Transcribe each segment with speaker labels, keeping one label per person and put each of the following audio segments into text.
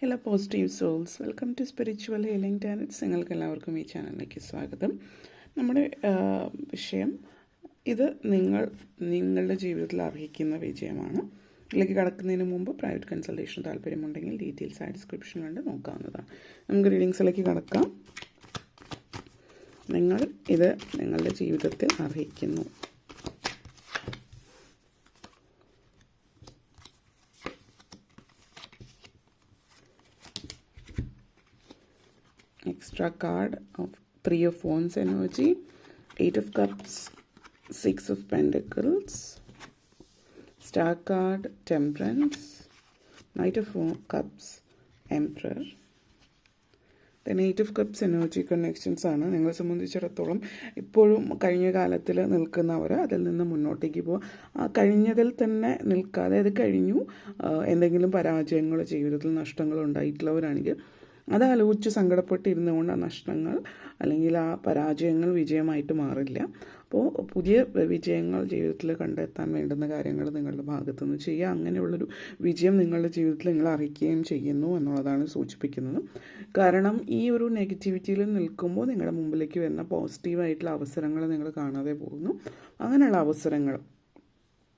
Speaker 1: Hello positive souls welcome to spiritual healing tarots നിങ്ങൾക്ക് എല്ലാവർക്കും ഈ ചാനലിലേക്ക് സ്വാഗതം. നമ്മുടെ വിഷയം ഇത് നിങ്ങൾ നിങ്ങളുടെ ജീവിതത്തിൽ അർഹിക്കുന്ന വിജയമാണ്. ഇതിലേക്ക് കടക്കുന്നതിന് മുമ്പ് പ്രൈവറ്റ് കൺസൾട്ടേഷൻ താല്പര്യമുണ്ടെങ്കിൽ ഡീറ്റെയിൽസ് ആ ഡിസ്ക്രിപ്ഷനിലുണ്ട് നോക്കാവുന്നതാണ്. നമുക്ക് റീഡിങ്സിലേക്ക് കടക്കാം. നിങ്ങൾ ഇത് നിങ്ങളുടെ ജീവിതത്തിൽ അർഹിക്കുന്നു. Extra card of three of wands energy eight of cups six of pentacles star card temperance knight of cups emperor. Then eight of cups energy connections ആണ്. നിങ്ങളെ സംബന്ധിച്ചിടത്തോളം ഇപ്പോഴും കഴിഞ്ഞ കാലത്തിൽ നിൽക്കുന്നവർ അതിൽ നിന്ന് മുന്നോട്ടേക്ക് പോകും കഴിഞ്ഞതിൽ തന്നെ നിൽക്കാതെ അത് കഴിഞ്ഞു. എന്തെങ്കിലും പരാജയങ്ങൾ ജീവിതത്തിൽ നഷ്ടങ്ങൾ ഉണ്ടായിട്ടുള്ളവരാണെങ്കിൽ അത് ആലോചിച്ച് സങ്കടപ്പെട്ടിരുന്നുകൊണ്ട് ആ നഷ്ടങ്ങൾ അല്ലെങ്കിൽ ആ പരാജയങ്ങൾ വിജയമായിട്ട് മാറില്ല. അപ്പോൾ പുതിയ വിജയങ്ങൾ ജീവിതത്തിൽ കണ്ടെത്താൻ വേണ്ടുന്ന കാര്യങ്ങൾ നിങ്ങളുടെ ഭാഗത്തു നിന്ന് ചെയ്യുക. അങ്ങനെയുള്ളൊരു വിജയം നിങ്ങളുടെ ജീവിതത്തിൽ നിങ്ങൾ അറിയിക്കുകയും ചെയ്യുന്നു എന്നുള്ളതാണ് സൂചിപ്പിക്കുന്നത്. കാരണം ഈ ഒരു നെഗറ്റിവിറ്റിയിൽ നിൽക്കുമ്പോൾ നിങ്ങളുടെ മുമ്പിലേക്ക് വരുന്ന പോസിറ്റീവായിട്ടുള്ള അവസരങ്ങൾ നിങ്ങൾ കാണാതെ പോകുന്നു. അങ്ങനെയുള്ള അവസരങ്ങൾ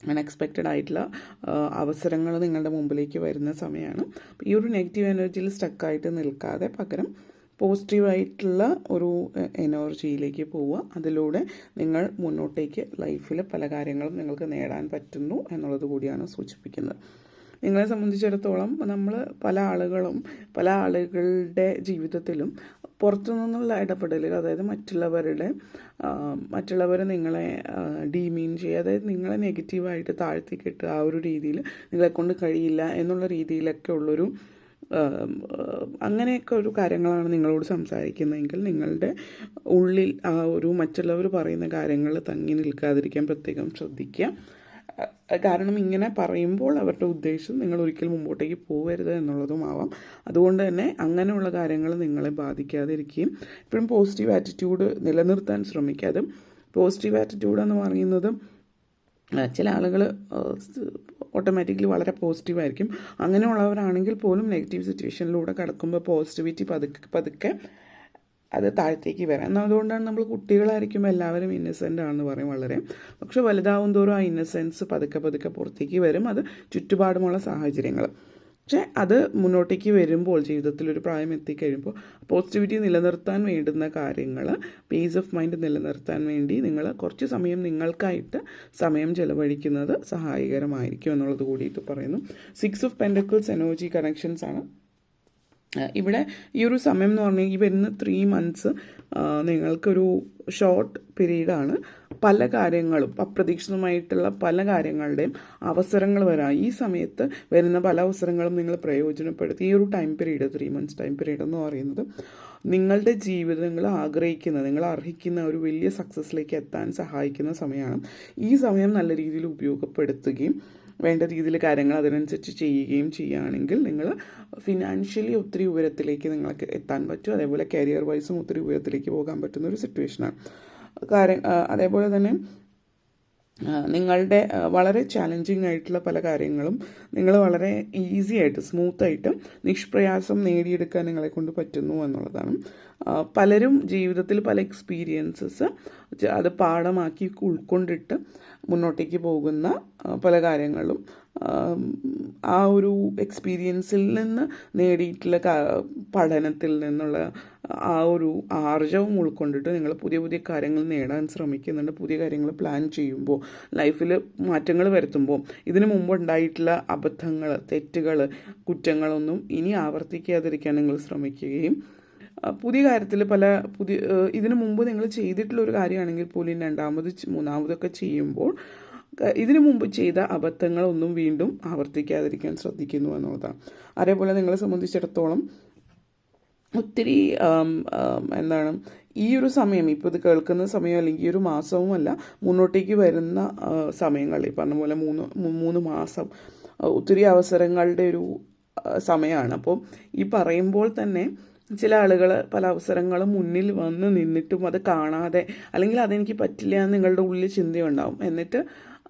Speaker 1: അൺഎക്സ്പെക്റ്റഡ് ആയിട്ടുള്ള അവസരങ്ങൾ നിങ്ങളുടെ മുമ്പിലേക്ക് വരുന്ന സമയമാണ്. ഈ ഒരു നെഗറ്റീവ് എനർജിയിൽ സ്റ്റക്കായിട്ട് നിൽക്കാതെ പകരം പോസിറ്റീവായിട്ടുള്ള ഒരു എനർജിയിലേക്ക് പോവുക. അതിലൂടെ നിങ്ങൾ മുന്നോട്ടേക്ക് ലൈഫിൽ പല കാര്യങ്ങളും നിങ്ങൾക്ക് നേടാൻ പറ്റുന്നു എന്നുള്ളത് കൂടിയാണ് സൂചിപ്പിക്കുന്നത്. നിങ്ങളെ സംബന്ധിച്ചിടത്തോളം നമ്മൾ പല ആളുകളും പല ആളുകളുടെ ജീവിതത്തിലും പുറത്തു നിന്നുള്ള ഇടപെടലുകൾ അതായത് മറ്റുള്ളവരുടെ മറ്റുള്ളവർ നിങ്ങളെ ഡീമീൻ ചെയ്യുക അതായത് നിങ്ങളെ നെഗറ്റീവായിട്ട് താഴ്ത്തി കെട്ടുക ആ ഒരു രീതിയിൽ നിങ്ങളെ കൊണ്ട് കഴിയില്ല എന്നുള്ള രീതിയിലൊക്കെ ഉള്ളൊരു അങ്ങനെയൊക്കെ ഒരു കാര്യങ്ങളാണ് നിങ്ങളോട് സംസാരിക്കുന്നതെങ്കിൽ നിങ്ങളുടെ ഉള്ളിൽ ആ ഒരു മറ്റുള്ളവർ പറയുന്ന കാര്യങ്ങൾ തങ്ങി നിൽക്കാതിരിക്കാൻ പ്രത്യേകം ശ്രദ്ധിക്കുക. കാരണം ഇങ്ങനെ പറയുമ്പോൾ അവരുടെ ഉദ്ദേശം നിങ്ങൾ ഒരിക്കലും മുമ്പോട്ടേക്ക് പോകരുത് എന്നുള്ളതുമാവാം അതുകൊണ്ട് തന്നെ അങ്ങനെയുള്ള കാര്യങ്ങൾ നിങ്ങളെ ബാധിക്കാതിരിക്കുകയും എപ്പോഴും പോസിറ്റീവ് ആറ്റിറ്റ്യൂഡ് നിലനിർത്താൻ ശ്രമിക്കാതെ. പോസിറ്റീവ് ആറ്റിറ്റ്യൂഡ് എന്ന് പറയുന്നത് ചില ആളുകൾ ഓട്ടോമാറ്റിക്കലി വളരെ പോസിറ്റീവ് ആയിരിക്കും. അങ്ങനെയുള്ളവരാണെങ്കിൽ പോലും നെഗറ്റീവ് സിറ്റുവേഷനിലൂടെ കടക്കുമ്പോൾ പോസിറ്റിവിറ്റി പതുക്കെ പതുക്കെ അത് താഴത്തേക്ക് വരാം. അതുകൊണ്ടാണ് നമ്മൾ കുട്ടികളായിരിക്കുമ്പോൾ എല്ലാവരും ഇന്നസെന്റ് ആണെന്ന് പറയും വളരെ. പക്ഷെ വലുതാവും തോറും ആ ഇന്നസെൻസ് പതുക്കെ പതുക്കെ പുറത്തേക്ക് വരും. അത് ചുറ്റുപാടുമുള്ള സാഹചര്യങ്ങൾ. പക്ഷെ അത് മുന്നോട്ടേക്ക് വരുമ്പോൾ ജീവിതത്തിൽ ഒരു പ്രായം എത്തിക്കഴിയുമ്പോൾ പോസിറ്റിവിറ്റി നിലനിർത്താൻ വേണ്ടുന്ന കാര്യങ്ങൾ പീസ് ഓഫ് മൈൻഡ് നിലനിർത്താൻ വേണ്ടി നിങ്ങൾ കുറച്ച് സമയം നിങ്ങൾക്കായിട്ട് സമയം ചെലവഴിക്കുന്നത് സഹായകരമായിരിക്കും എന്നുള്ളത് കൂടിയിട്ട് പറയുന്നു. Six of pentacles energy connections ആണ്. ഇവിടെ ഈ ഒരു സമയം എന്ന് പറഞ്ഞാൽ ഈ വരുന്ന ത്രീ മന്ത്സ് നിങ്ങൾക്കൊരു ഷോർട്ട് പീരീഡാണ് പല കാര്യങ്ങളും അപ്രതീക്ഷിതമായിട്ടുള്ള പല കാര്യങ്ങളുടെയും അവസരങ്ങൾ വരാം. ഈ സമയത്ത് വരുന്ന പല അവസരങ്ങളും നിങ്ങൾ പ്രയോജനപ്പെടുത്തി. ഈ ഒരു time period three months time period എന്ന് പറയുന്നത് നിങ്ങളുടെ ജീവിതം നിങ്ങൾ ആഗ്രഹിക്കുന്ന നിങ്ങൾ അർഹിക്കുന്ന ഒരു വലിയ സക്സസ്സിലേക്ക് എത്താൻ സഹായിക്കുന്ന സമയമാണ്. ഈ സമയം നല്ല രീതിയിൽ ഉപയോഗപ്പെടുത്തുകയും വേണ്ട രീതിയിൽ കാര്യങ്ങൾ അതിനനുസരിച്ച് ചെയ്യുകയും ചെയ്യുകയാണെങ്കിൽ നിങ്ങൾ ഫിനാൻഷ്യലി ഒത്തിരി ഉയരത്തിലേക്ക് നിങ്ങൾക്ക് എത്താൻ പറ്റും. അതേപോലെ കരിയർ വൈസും ഒത്തിരി ഉയരത്തിലേക്ക് പോകാൻ പറ്റുന്ന ഒരു സിറ്റുവേഷനാണ് കാര്യം അതേപോലെ തന്നെ നിങ്ങളുടെ വളരെ ചാലഞ്ചിങ് ആയിട്ടുള്ള പല കാര്യങ്ങളും നിങ്ങൾ വളരെ ഈസി ആയിട്ട് സ്മൂത്തായിട്ട് നിഷ്പ്രയാസം നേടിയെടുക്കാൻ നിങ്ങളെ കൊണ്ട് പറ്റുന്നു എന്നുള്ളതാണ്. പലരും ജീവിതത്തിൽ പല എക്സ്പീരിയൻസസ് അത് പാഠമാക്കി ഉൾക്കൊണ്ടിട്ട് മുന്നോട്ടേക്ക് പോകുന്ന പല കാര്യങ്ങളും ആം, ഒരു എക്സ്പീരിയൻസിൽ നിന്ന് നേടിയിട്ടുള്ള പഠനത്തിൽ നിന്നുള്ള ആ ഒരു ആർജവം ഉൾക്കൊണ്ടിട്ട് നിങ്ങൾ പുതിയ പുതിയ കാര്യങ്ങൾ നേടാൻ ശ്രമിക്കുന്നുണ്ട്. പുതിയ കാര്യങ്ങൾ പ്ലാൻ ചെയ്യുമ്പോൾ ലൈഫിൽ മാറ്റങ്ങൾ വരുത്തുമ്പോൾ ഇതിനു മുമ്പ് ഉണ്ടായിട്ടുള്ള അബദ്ധങ്ങൾ തെറ്റുകൾ കുറ്റങ്ങളൊന്നും ഇനി ആവർത്തിക്കാതിരിക്കാൻ നിങ്ങൾ ശ്രമിക്കുകയും പുതിയ കാര്യത്തിൽ പല പുതിയ ഇതിനു മുമ്പ് നിങ്ങൾ ചെയ്തിട്ടുള്ള ഒരു കാര്യമാണെങ്കിൽ പോലും രണ്ടാമത് മൂന്നാമതൊക്കെ ചെയ്യുമ്പോൾ ഇതിനു മുമ്പ് ചെയ്ത അബദ്ധങ്ങളൊന്നും വീണ്ടും ആവർത്തിക്കാതിരിക്കാൻ ശ്രദ്ധിക്കുന്നു എന്നുള്ളതാണ്. അതേപോലെ നിങ്ങളെ സംബന്ധിച്ചിടത്തോളം ഒത്തിരി എന്താണ് ഈ ഒരു സമയം ഇപ്പോൾ ഇത് കേൾക്കുന്ന സമയം അല്ലെങ്കിൽ ഈ ഒരു മാസവുമല്ല മുന്നോട്ടേക്ക് വരുന്ന സമയങ്ങളിൽ പറഞ്ഞ പോലെ മൂന്ന് മൂന്ന് മാസം ഒത്തിരി അവസരങ്ങളുടെ ഒരു സമയമാണ്. അപ്പോൾ ഈ പറയുമ്പോൾ തന്നെ ചില ആളുകൾ പല അവസരങ്ങളും മുന്നിൽ വന്ന് നിന്നിട്ടും അത് കാണാതെ അല്ലെങ്കിൽ അതെനിക്ക് പറ്റില്ല എന്ന് നിങ്ങളുടെ ഉള്ളിൽ ചിന്തയുണ്ടാവും. എന്നിട്ട്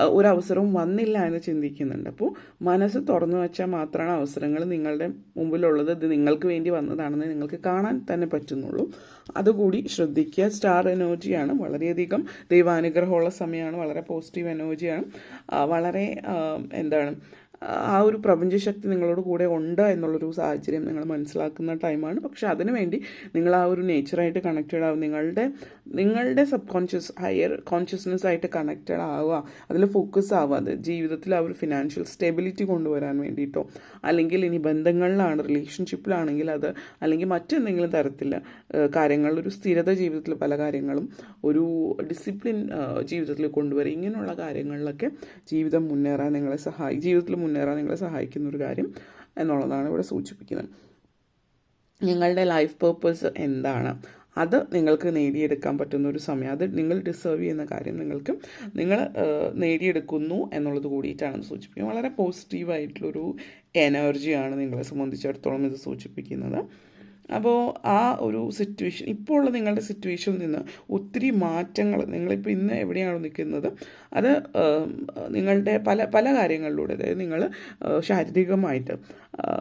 Speaker 1: അഹ് ഒരു അവസരവും വന്നില്ല എന്ന് ചിന്തിക്കുന്നുണ്ട്. അപ്പോൾ മനസ്സ് തുറന്നു വെച്ചാൽ മാത്രമാണ് അവസരങ്ങൾ നിങ്ങളുടെ മുമ്പിലുള്ളത്. ഇത് നിങ്ങൾക്ക് വേണ്ടി വന്നതാണെന്ന് നിങ്ങൾക്ക് കാണാൻ തന്നെ പറ്റുന്നുള്ളൂ. അതുകൂടി ശ്രദ്ധിക്കുക. സ്റ്റാർ എനർജിയാണ് വളരെയധികം. ദൈവാനുഗ്രഹമുള്ള സമയമാണ്. വളരെ പോസിറ്റീവ് എനർജിയാണ്. വളരെ എന്താണ് ആ ഒരു പ്രപഞ്ചശക്തി നിങ്ങളോട് കൂടെ ഉണ്ട് എന്നുള്ളൊരു സാഹചര്യം നിങ്ങൾ മനസ്സിലാക്കുന്ന ടൈമാണ്. പക്ഷെ അതിനു വേണ്ടി നിങ്ങൾ ആ ഒരു നേച്ചറായിട്ട് കണക്റ്റഡ് ആവും നിങ്ങളുടെ നിങ്ങളുടെ സബ് കോൺഷ്യസ് ഹയർ കോൺഷ്യസ്നെസ് ആയിട്ട് കണക്റ്റഡ് ആവുക. അതിൽ ഫോക്കസ് ആവുക. അത് ജീവിതത്തിൽ ആ ഒരു ഫിനാൻഷ്യൽ സ്റ്റെബിലിറ്റി കൊണ്ടുവരാൻ വേണ്ടിയിട്ടോ അല്ലെങ്കിൽ ഇനി ബന്ധങ്ങളിലാണ് റിലേഷൻഷിപ്പിലാണെങ്കിൽ അത് അല്ലെങ്കിൽ മറ്റെന്തെങ്കിലും തരത്തിൽ കാര്യങ്ങളിൽ ഒരു സ്ഥിരത ജീവിതത്തിൽ പല കാര്യങ്ങളും ഒരു ഡിസിപ്ലിൻ ജീവിതത്തിൽ കൊണ്ടുവരിക. ഇങ്ങനെയുള്ള കാര്യങ്ങളിലൊക്കെ ജീവിതം മുന്നേറാൻ നിങ്ങളെ സഹായി ജീവിതത്തിൽ മുന്നേറാൻ നിങ്ങളെ സഹായിക്കുന്ന ഒരു കാര്യം എന്നുള്ളതാണ് ഇവിടെ സൂചിപ്പിക്കുന്നത്. നിങ്ങളുടെ ലൈഫ് പേർപ്പസ് എന്താണ്? അത് നിങ്ങൾക്ക് നേടിയെടുക്കാൻ പറ്റുന്ന ഒരു സമയം. അത് നിങ്ങൾ ഡിസേർവ് ചെയ്യുന്ന കാര്യം നിങ്ങൾക്ക് നിങ്ങൾ നേടിയെടുക്കുന്നു എന്നുള്ളത് കൂടിയിട്ടാണ് സൂചിപ്പിക്കുന്നത് വളരെ പോസിറ്റീവായിട്ടുള്ളൊരു എനർജിയാണ് നിങ്ങളെ സംബന്ധിച്ചിടത്തോളം ഇത് സൂചിപ്പിക്കുന്നത്. അപ്പോൾ ആ ഒരു സിറ്റുവേഷൻ ഇപ്പോൾ ഉള്ള നിങ്ങളുടെ സിറ്റുവേഷനിൽ നിന്ന് ഒത്തിരി മാറ്റങ്ങൾ നിങ്ങളിപ്പോൾ ഇന്ന് എവിടെയാണോ നിൽക്കുന്നത് അത് നിങ്ങളുടെ പല പല കാര്യങ്ങളിലൂടെ അതായത് നിങ്ങൾ ശാരീരികമായിട്ട്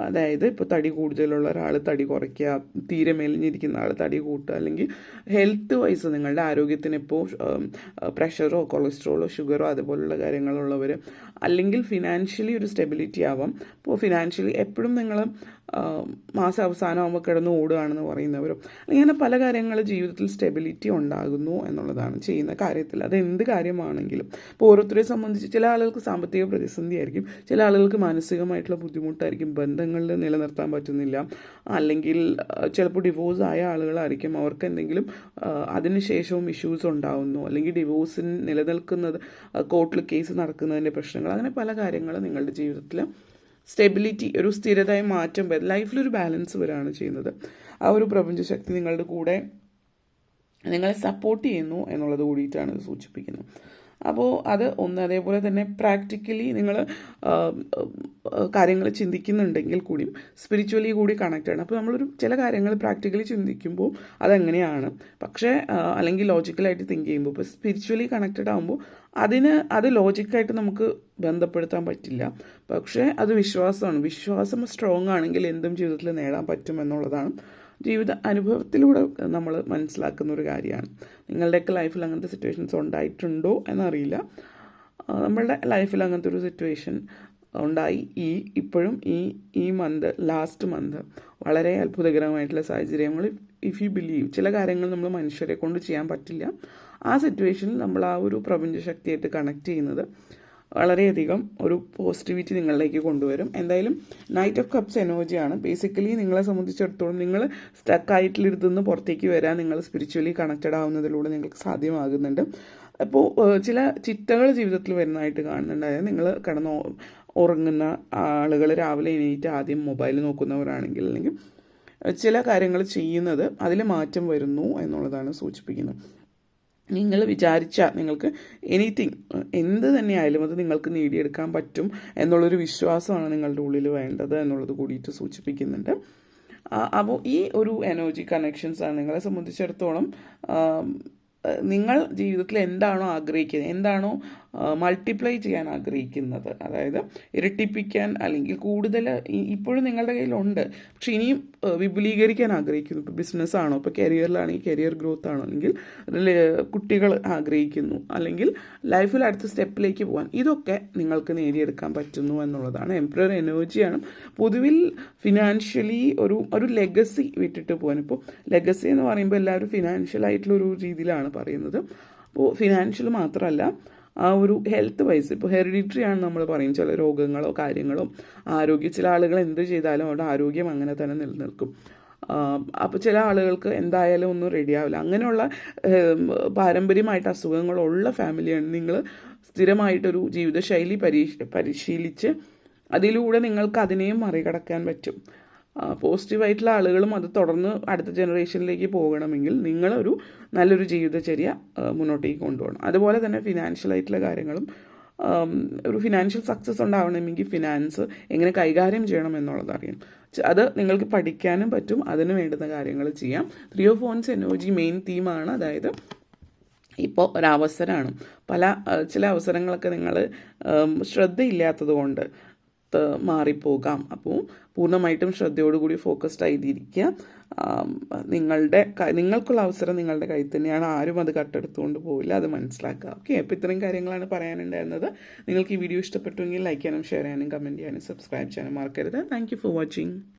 Speaker 1: അതായത് ഇപ്പോൾ തടി കൂടുതലുള്ള ഒരാൾ തടി കുറയ്ക്കുക തീരെ മെലിഞ്ഞിരിക്കുന്ന ആൾ തടി കൂട്ടുക അല്ലെങ്കിൽ ഹെൽത്ത് വൈസ് നിങ്ങളുടെ ആരോഗ്യത്തിന് ഇപ്പോൾ പ്രഷറോ കൊളസ്ട്രോളോ ഷുഗറോ അതുപോലുള്ള കാര്യങ്ങളുള്ളവർ അല്ലെങ്കിൽ ഫിനാൻഷ്യലി ഒരു സ്റ്റെബിലിറ്റി ആവാം. ഇപ്പോൾ ഫിനാൻഷ്യലി എപ്പോഴും നിങ്ങൾ മാസം അവസാനമാകുമ്പോൾ കിടന്ന് ഓടുകയാണെന്ന് പറയുന്നവരും അങ്ങനെ പല കാര്യങ്ങൾ ജീവിതത്തിൽ സ്റ്റെബിലിറ്റി ഉണ്ടാകുന്നു എന്നുള്ളതാണ് ചെയ്യുന്ന കാര്യത്തിൽ. അത് എന്ത് കാര്യമാണെങ്കിലും ഇപ്പോൾ ഓരോരുത്തരെ സംബന്ധിച്ച് ചില ആളുകൾക്ക് സാമ്പത്തിക പ്രതിസന്ധി ആയിരിക്കും ചില ആളുകൾക്ക് മാനസികമായിട്ടുള്ള ബുദ്ധിമുട്ടായിരിക്കും ബന്ധങ്ങളിൽ നിലനിർത്താൻ പറ്റുന്നില്ല അല്ലെങ്കിൽ ചിലപ്പോൾ ഡിവോഴ്സ് ആയ ആളുകളായിരിക്കും അവർക്ക് എന്തെങ്കിലും അതിനുശേഷവും ഇഷ്യൂസ് ഉണ്ടാവുന്നു അല്ലെങ്കിൽ ഡിവോഴ്സിന് നിലനിൽക്കുന്നത് കോർട്ടിൽ കേസ് നടക്കുന്നതിന്റെ പ്രശ്നങ്ങൾ അങ്ങനെ പല കാര്യങ്ങളും നിങ്ങളുടെ ജീവിതത്തിൽ സ്റ്റെബിലിറ്റി ഒരു സ്ഥിരതയെ മാറ്റം വരും ലൈഫിലൊരു ബാലൻസ് വരികയാണ് ചെയ്യുന്നത്. ആ ഒരു പ്രപഞ്ചശക്തി നിങ്ങളുടെ കൂടെ നിങ്ങളെ സപ്പോർട്ട് ചെയ്യുന്നു എന്നുള്ളത് കൂടിയിട്ടാണ് ഇത് സൂചിപ്പിക്കുന്നത്. അപ്പോൾ അത് ഒന്ന് അതേപോലെ തന്നെ പ്രാക്ടിക്കലി നിങ്ങൾ കാര്യങ്ങൾ ചിന്തിക്കുന്നുണ്ടെങ്കിൽ കൂടിയും സ്പിരിച്വലി കൂടി കണക്റ്റ് ആണ് അപ്പോൾ നമ്മളൊരു ചില കാര്യങ്ങൾ പ്രാക്ടിക്കലി ചിന്തിക്കുമ്പോൾ അതെങ്ങനെയാണ്? പക്ഷേ അല്ലെങ്കിൽ ലോജിക്കലായിട്ട് തിങ്ക് ചെയ്യുമ്പോൾ ഇപ്പോൾ സ്പിരിച്വലി കണക്റ്റഡ് ആകുമ്പോൾ അതിന് അത് ലോജിക്കായിട്ട് നമുക്ക് ബന്ധപ്പെടുത്താൻ പറ്റില്ല. പക്ഷേ അത് വിശ്വാസമാണ്. വിശ്വാസം സ്ട്രോങ് ആണെങ്കിൽ എന്തും ജീവിതത്തിൽ നേടാൻ പറ്റും എന്നുള്ളതാണ് ജീവിത അനുഭവത്തിലൂടെ നമ്മൾ മനസ്സിലാക്കുന്ന ഒരു കാര്യമാണ്. നിങ്ങളുടെയൊക്കെ ലൈഫിൽ അങ്ങനത്തെ സിറ്റുവേഷൻസ് ഉണ്ടായിട്ടുണ്ടോ എന്നറിയില്ല. നമ്മളുടെ ലൈഫിൽ അങ്ങനത്തെ ഒരു സിറ്റുവേഷൻ ഉണ്ടായി. ഈ ഇപ്പോഴും ഈ ഈ മന്ത് ലാസ്റ്റ് മന്ത് വളരെ അത്ഭുതകരമായിട്ടുള്ള സാഹചര്യങ്ങൾ ഇഫ് യു ബിലീവ് ചില കാര്യങ്ങൾ നമ്മൾ മനുഷ്യരെ കൊണ്ട് ചെയ്യാൻ പറ്റില്ല. ആ സിറ്റുവേഷനിൽ നമ്മൾ ആ ഒരു പ്രപഞ്ച പ്രപഞ്ചശക്തിയായിട്ട് കണക്ട് ചെയ്യുന്നത് വളരെയധികം ഒരു പോസിറ്റിവിറ്റി നിങ്ങളിലേക്ക് കൊണ്ടുവരും. എന്തായാലും നൈറ്റ് ഓഫ് കപ്സ് എനർജിയാണ് ബേസിക്കലി നിങ്ങളെ സംബന്ധിച്ചിടത്തോളം നിങ്ങൾ സ്റ്റക്ക് ആയിട്ടിലിരുന്ന് പുറത്തേക്ക് വരാൻ നിങ്ങൾ സ്പിരിച്വലി കണക്റ്റഡ് ആവുന്നതിലൂടെ നിങ്ങൾക്ക് സാധ്യമാകുന്നുണ്ട്. അപ്പോൾ ചില ചിട്ടകൾ ജീവിതത്തിൽ വരുന്നതായിട്ട് കാണുന്നുണ്ട്. അതായത് നിങ്ങൾ കിടന്ന് ഉറങ്ങുന്ന ആളുകൾ രാവിലെ എണീറ്റ് ആദ്യം മൊബൈൽ നോക്കുന്നവരാണെങ്കിൽ അല്ലെങ്കിൽ ചില കാര്യങ്ങൾ ചെയ്യുന്നത് അതിൽ മാറ്റം വരുന്നു എന്നുള്ളതാണ് സൂചിപ്പിക്കുന്നത്. നിങ്ങൾ വിചാരിച്ചാൽ നിങ്ങൾക്ക് എനിത്തിങ് എന്ത് തന്നെയായാലും അത് നിങ്ങൾക്ക് നേടിയെടുക്കാൻ പറ്റും എന്നുള്ളൊരു വിശ്വാസമാണ് നിങ്ങളുടെ ഉള്ളിൽ വേണ്ടത് എന്നുള്ളത് കൂടിയിട്ട് സൂചിപ്പിക്കുന്നുണ്ട്. അപ്പോൾ ഈ ഒരു എനർജി കണക്ഷൻസ് നിങ്ങളെ സംബന്ധിച്ചിടത്തോളം നിങ്ങൾ ജീവിതത്തിൽ എന്താണോ ആഗ്രഹിക്കുന്നത് എന്താണോ മൾട്ടിപ്ലൈ ചെയ്യാൻ ആഗ്രഹിക്കുന്നത്. അതായത് ഇരട്ടിപ്പിക്കാൻ അല്ലെങ്കിൽ കൂടുതൽ ഇപ്പോഴും നിങ്ങളുടെ കയ്യിലുണ്ട്. പക്ഷെ ഇനിയും വിപുലീകരിക്കാൻ ആഗ്രഹിക്കുന്നു. ഇപ്പോൾ ബിസിനസ് ആണോ? ഇപ്പോൾ കരിയറിലാണെങ്കിൽ കരിയർ ഗ്രോത്ത് ആണോ? അല്ലെങ്കിൽ കുട്ടികൾ ആഗ്രഹിക്കുന്നു. അല്ലെങ്കിൽ ലൈഫിൽ അടുത്ത സ്റ്റെപ്പിലേക്ക് പോകാൻ. ഇതൊക്കെ നിങ്ങൾക്ക് നേടിയെടുക്കാൻ പറ്റുന്നു എന്നുള്ളതാണ്. എംപ്രയർ എനർജിയാണ് പൊതുവിൽ ഫിനാൻഷ്യലി ഒരു ഒരു ലെഗസി വിട്ടിട്ട് പോകാൻ. ഇപ്പോൾ ലെഗസി എന്ന് പറയുമ്പോൾ എല്ലാവരും ഫിനാൻഷ്യൽ ആയിട്ടുള്ള ഒരു രീതിയിലാണ് പറയുന്നത്. അപ്പോൾ ഫിനാൻഷ്യൽ മാത്രമല്ല ആ ഒരു ഹെൽത്ത് വൈസ് ഇപ്പോൾ ഹെറിഡിറ്ററി ആണ് നമ്മൾ പറയും. ചില രോഗങ്ങളോ കാര്യങ്ങളോ ആരോഗ്യ ചില ആളുകൾ എന്ത് ചെയ്താലും അവരുടെ ആരോഗ്യം അങ്ങനെ തന്നെ നിലനിൽക്കും. അപ്പോൾ ചില ആളുകൾക്ക് എന്തായാലും ഒന്നും റെഡിയാവില്ല അങ്ങനെയുള്ള പാരമ്പര്യമായിട്ട് അസുഖങ്ങളുള്ള ഫാമിലിയാണ് നിങ്ങൾ സ്ഥിരമായിട്ടൊരു ജീവിതശൈലി പരീക്ഷ പരിശീലിച്ച് അതിലൂടെ നിങ്ങൾക്ക് അതിനെയും മറികടക്കാൻ പറ്റും. പോസിറ്റീവായിട്ടുള്ള ആളുകളും അത് തുടർന്ന് അടുത്ത ജനറേഷനിലേക്ക് പോകണമെങ്കിൽ നിങ്ങളൊരു നല്ലൊരു ജീവിതചര്യ മുന്നോട്ടേക്ക് കൊണ്ടുപോകണം. അതുപോലെ തന്നെ ഫിനാൻഷ്യൽ ആയിട്ടുള്ള കാര്യങ്ങളും ഒരു ഫിനാൻഷ്യൽ സക്സസ് ഉണ്ടാവണമെങ്കിൽ ഫിനാൻസ് എങ്ങനെ കൈകാര്യം ചെയ്യണം എന്നുള്ളത് അറിയാം അത് നിങ്ങൾക്ക് പഠിക്കാനും പറ്റും അതിന് വേണ്ടുന്ന കാര്യങ്ങൾ ചെയ്യാം. Three of phones energy main തീമാണ് അതായത് ഇപ്പോൾ ഒരവസരമാണ് പല ചില അവസരങ്ങളൊക്കെ നിങ്ങൾ ശ്രദ്ധയില്ലാത്തത് കൊണ്ട് മാറിപ്പോകാം. അപ്പോൾ പൂർണമായിട്ടും ശ്രദ്ധയോടുകൂടി ഫോക്കസ്ഡ് ആയിരിക്കുക നിങ്ങളുടെ നിങ്ങൾക്കുള്ള അവസരം നിങ്ങളുടെ കയ്യിൽ തന്നെയാണ്. ആരും അത് കട്ടെടുത്തുകൊണ്ട് പോവില്ല. അത് മനസ്സിലാക്കുക. ഓക്കെ അപ്പോൾ ഇത്രയും കാര്യങ്ങളാണ് പറയാനുണ്ടായിരുന്നത്. നിങ്ങൾക്ക് ഈ വീഡിയോ ഇഷ്ടപ്പെട്ടുവെങ്കിൽ ലൈക്ക് ചെയ്യാനും ഷെയർ ചെയ്യാനും കമന്റ് ചെയ്യാനും സബ്സ്ക്രൈബ് ചെയ്യാനും മറക്കരുത്. Thank for watching